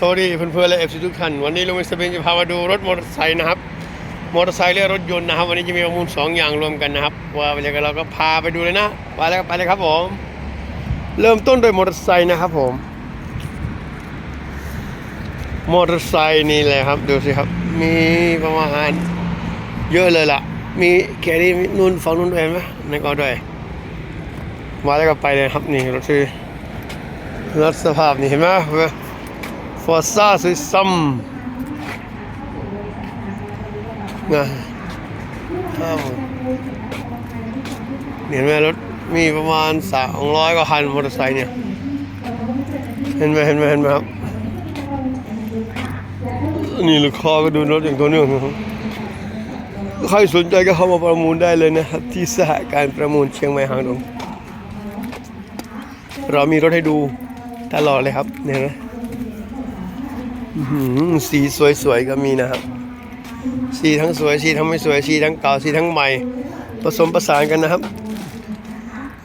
สวัสดีเพื่อนๆและเอฟซีทุกท่านวันนี้ลุงมิสเตอร์เบนจะพามาดูรถมอเตอร์ไซค์นะครับมอเตอร์ไซค์และรถยนต์นะครับ วันนี้จะมีประมูลสองอย่างรวมกันนะครับ ว่าไปเลยกันเราก็พาไปดูเลยนะไปเลยไปเลยครับผม เริ่มต้นโดยมอเตอร์ไซค์นะครับผมมอเตอร์ไซค์นี่แหละครับดูสิครับ มีประมาณเยอะเลยล่ะ มีแค่นี้นู่นฝั่งนู้นด้วยไหมนั่นก็ด้วยมาแล้วก็ไปเลยครับนี่รถคือรถสภาพนี่เห็นไหม ฟอร์ซ่าซุยซัมนะครับผมเห็นไหมรถมีประมาณสามร้อยกว่าคันมอเตอร์ไซค์เนี่ย เห็นไหมเห็นไหมเห็นไหมครับ นี่ลูกค้าก็ดูรถอย่างตัวเนื่องนะครับใครสนใจก็เข้ามาประมูลได้เลยนะครับ ที่สหการประมูลเชียงใหม่หางดงเรามีรถให้ดูตลอดเลยครับเนี่ยนะ สีสวยๆก็มีนะครับ สีทั้งสวยสีทั้งไม่สวยสีทั้งเก่าสีทั้งใหม่ ผสมประสานกันนะครับ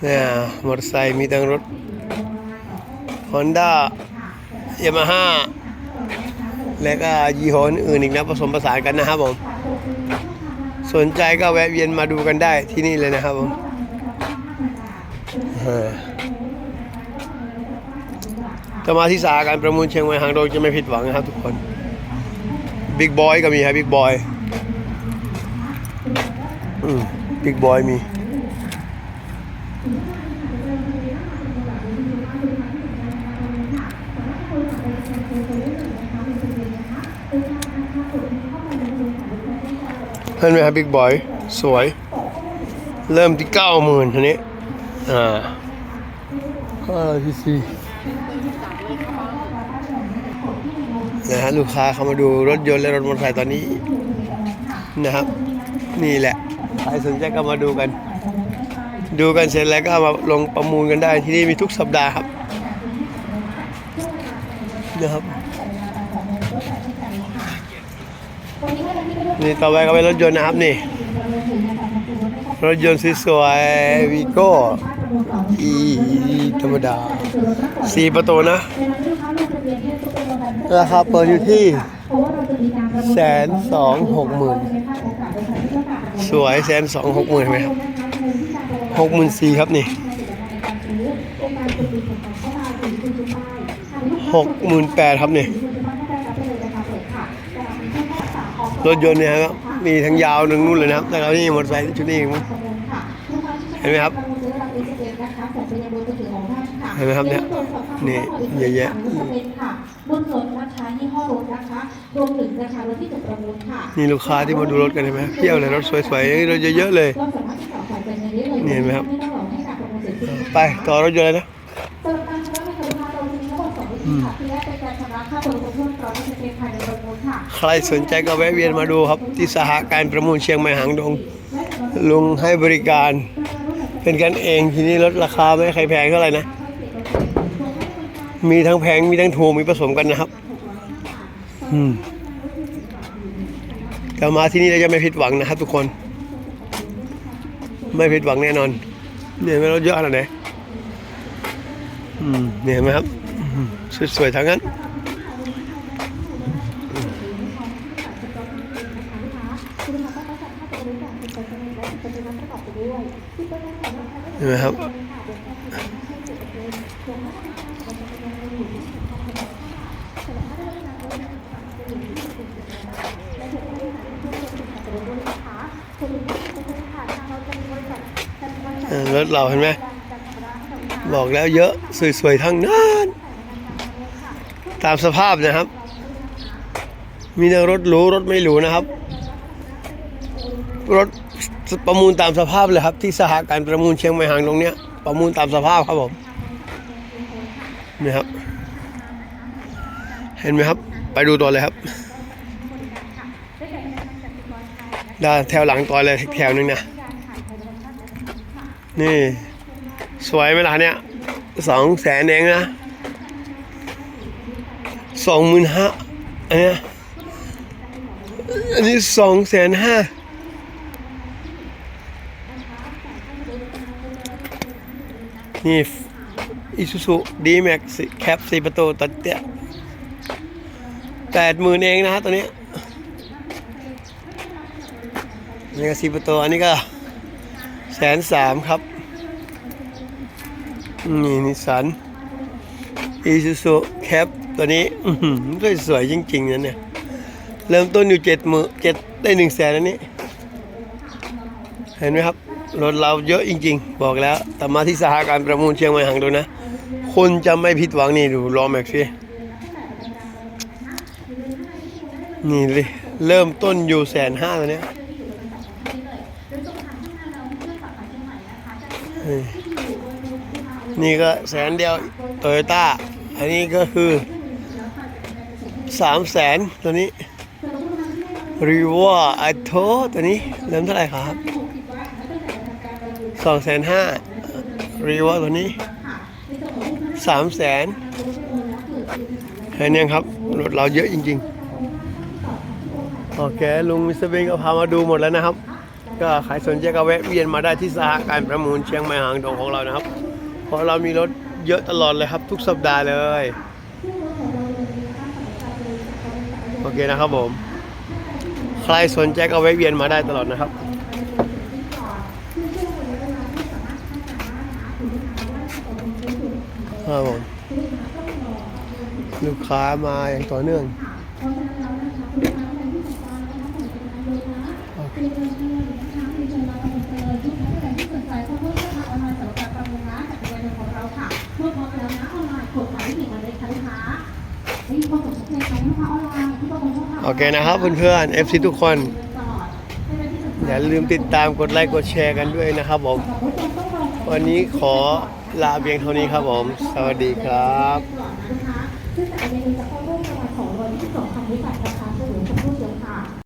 เนี่ยมอเตอร์ไซค์มีทั้งรถ Honda Yamaha และก็ยี่ห้ออื่นอีกนะผสมผสานกันนะครับผม สนใจก็แวะเวียนมาดูกันได้ที่นี่เลยนะครับผม เออถ้ามาที่สาการประมูลเชียงใหม่หางดงจะไม่ผิดหวังนะครับทุกคนบิ๊กบอยก็มีครับบิ๊กบอยอืมบิ๊กบอยมีเห็นไหมครับบิ๊กบอยสวย เริ่มที่เก้าหมื่นทีนี้ อ่าห้าที่สี่ นะฮะลูกค้าเข้ามาดูรถยนต์และรถมอเตอร์ไซค์ตอนนี้นะครับ นี่แหละใครสนใจก็มาดูกัน ดูกันเสร็จแล้วก็เอามาลงประมูลกันได้ที่นี่มีทุกสัปดาห์ครับนะครับนี่ต่อไปก็เป็นรถยนต์นะครับนี่ รถยนต์สวยๆวีโก้ อีธรรมดาสี่ประตูนะ ราคาเปิดอยู่ที่แสนสองหกหมื่นสวยแสนสองหกหมื่นไหมครับหกหมื่นสี่ครับนี่หกหมื่นแปดครับนี่รถยนต์เนี่ยครับมีทั้งยาวหนึ่งนู่นเลยนะครับแต่เรานี่มอเตอร์ไซค์ชุดนี้เองมั้งเห็นไหมครับ เห็นไหมครับเนี่ยนี่เยอะแยะบนรถนะคะยี่ห้อรถนะคะรวมถึงราคารถที่ถูกประมูลค่ะนี่ลูกค้าที่มาดูรถกันเห็นไหมเพี้ยวเลยรถสวยๆรถเยอะๆเลยเราสามารถที่ต่อสายเป็นเงินได้เลยนี่เห็นไหมครับไม่ต้องรอให้การประมูลเสร็จสิ้นไปต่อรถยนต์เลยนะสำหรับการชำระเงินค่าเรามีทั้งหมดสองวิธีค่ะที่แรกเป็นการชำระค่าบริการเพิ่มเติมที่จะเป็นภายในประมูลค่ะใครสนใจก็แวะเวียนมาดูครับที่สหการประมูลเชียงใหม่หางดงลุงให้บริการ เป็นกันเองทีนี้ลดราคาไม่ใครแพงเท่าไหร่นะ มีทั้งแพงมีทั้งถูกมีผสมกันนะครับ อืมแต่มาที่นี่เราจะไม่ผิดหวังนะครับ ทุกคน ไม่ผิดหวังแน่นอนเนี่ยเห็นไหมรถเยอะขนาดไหนอืมเนี่ยเห็นไหมครับอืมสวยๆทั้งนั้น เห็นไหมครับเออรถเราเห็นไหม บอกแล้วเยอะสวยๆทั้งนั้น ตามสภาพนะครับ มีทั้งรถหรูรถไม่หรูนะครับ รถ ประมูลตามสภาพเลยครับ ที่สหการประมูลเชียงใหม่หางตรงเนี้ย ประมูลตามสภาพครับผมนี่ครับ เห็นไหมครับ ไปดูตัวเลยครับด้แถวหลังตัวเลยแถวหนึงนะนี่ สวยไหมล่ะเนี่ยสองแสนเองนะสองหมื่นห้าอันเนี้ยอันนี้สองแสนห้า นี่อิซูซูดีแม็กแคปสี่ประตูตัดเตี้ยแปดหมื่นเองนะฮะตัวนี้นี่ก็สีประตูอันนี้ก็แสนสามครับ นี่นิสันอีซูซูแคปตัวนี้อื้อหือก็สวยจริงๆนะเนี่ย เริ่มต้นอยู่เจ็ดหมื่นเจ็ดได้หนึ่งแสนอันนี้ เห็นไหมครับ รถเราเยอะจริง ๆ บอกแล้วแต่มาที่สหการประมูลเชียงใหม่หางดูนะคุณจะไม่ผิดหวังนี่ดูรอแม็กซี่นี่เลยเริ่มต้นอยู่แสนห้าตัวเนี้ยนี่นี่ก็แสนเดียวโตโยต้า อันนี้ก็คือสามแสนตัวนี้รีวอร์ไอโทตัวนี้เริ่มเท่าไหร่ครับ สองแสนห้ารีวอร์ตัวนี้สามแสนเห็นยังครับ รถเราเยอะจริงๆ โอเค ลุงมิสเตอร์เบนก็พามาดูหมดแล้วนะครับ ก็ใครสนใจก็แวะเวียนมาได้ที่สหการประมูลเชียงใหม่หางดงของเรานะครับ เพราะเรามีรถเยอะตลอดเลยครับ ทุกสัปดาห์เลย โอเคนะครับผม ใครสนใจก็แวะเวียนมาได้ตลอดนะครับ ครับผมลูกค้ามาอย่างต่อเนื่องโอเคนะครับเพื่อนๆ FC ทุกคน อย่าลืมติดตามกดไลค์กดแชร์กันด้วยนะครับผม วันนี้ขอลาเบียงเท่านี้ครับผม สวัสดีครับซึ่งแต่ในนี้จะเข้าร่วมรางวัลของรางวัลที่สองพันวิสัยราคาสูงชมพู่เชียวค่ะ